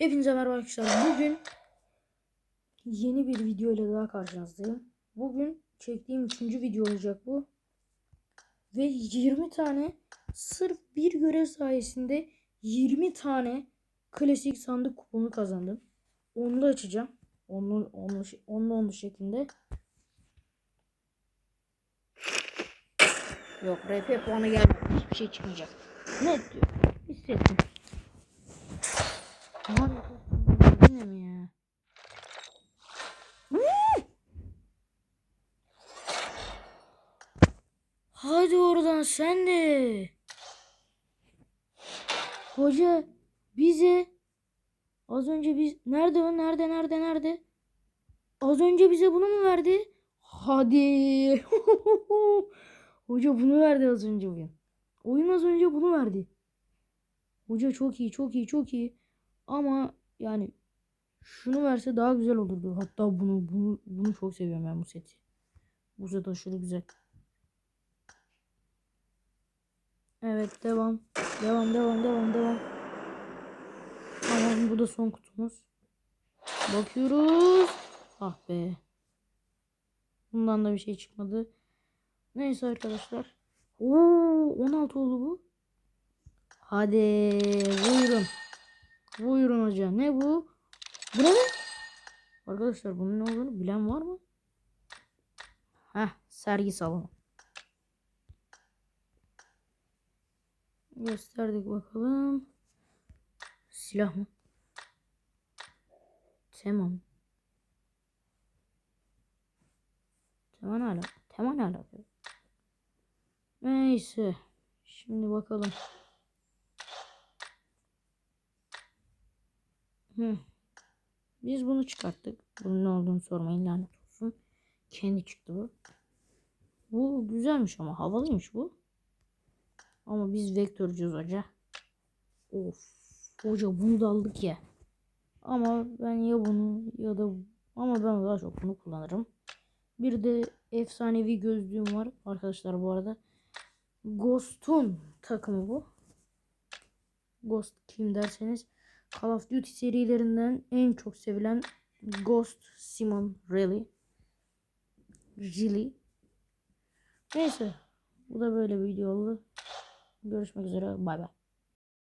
Hepinize merhaba arkadaşlar. Bugün yeni bir video ile daha karşınızdayım. Bugün çektiğim üçüncü video olacak bu. Ve 20 tane sırf bir görev sayesinde 20 tane klasik sandık kuponu kazandım. Onu da açacağım. Onlu, onlu, onlu, onlu şeklinde. Yok RP puanı gelmedi. Hiçbir şey çıkmayacak. Net diyor. Hissettim. Abi yine ya? Hadi oradan sen de. Hoca bize az önce biz nerede o nerede nerede nerede? Az önce bize bunu mu verdi? Hadi. Hoca bunu verdi az önce oyun. Oyun az önce bunu verdi. Hoca çok iyi çok iyi çok iyi. Ama yani şunu verse daha güzel olurdu. Hatta bunu bunu bunu çok seviyorum ben bu seti. Bu set aşırı güzel. Evet devam. Devam devam devam devam. Tamam bu da son kutumuz. Bakıyoruz. Ah be. Bundan da bir şey çıkmadı. Neyse arkadaşlar. Oo 16 oldu bu. Hadi buyurun. Buyurun hoca. Ne bu? Bu ne? Arkadaşlar bunun ne olduğunu bilen var mı? Heh sergi salonu. Gösterdik bakalım. Silah mı? Tamam. Tamam hala. Tamam hala. Neyse. Şimdi bakalım. Hı. Biz bunu çıkarttık. Bunun ne olduğunu sormayın lanet olsun. Kendi çıktı bu. Bu güzelmiş ama havalıymış bu. Ama biz vektörcüyüz hoca. Of. Hoca bunu da aldık ya. Ama ben ya bunu ya da ama ben daha çok bunu kullanırım. Bir de efsanevi gözlüğüm var. Arkadaşlar bu arada. Ghost'un takımı bu. Ghost kim derseniz Call of Duty serilerinden en çok sevilen Ghost Simon Rally. Jilly. Neyse. Bu da böyle bir video oldu. Görüşmek üzere. Bay bay.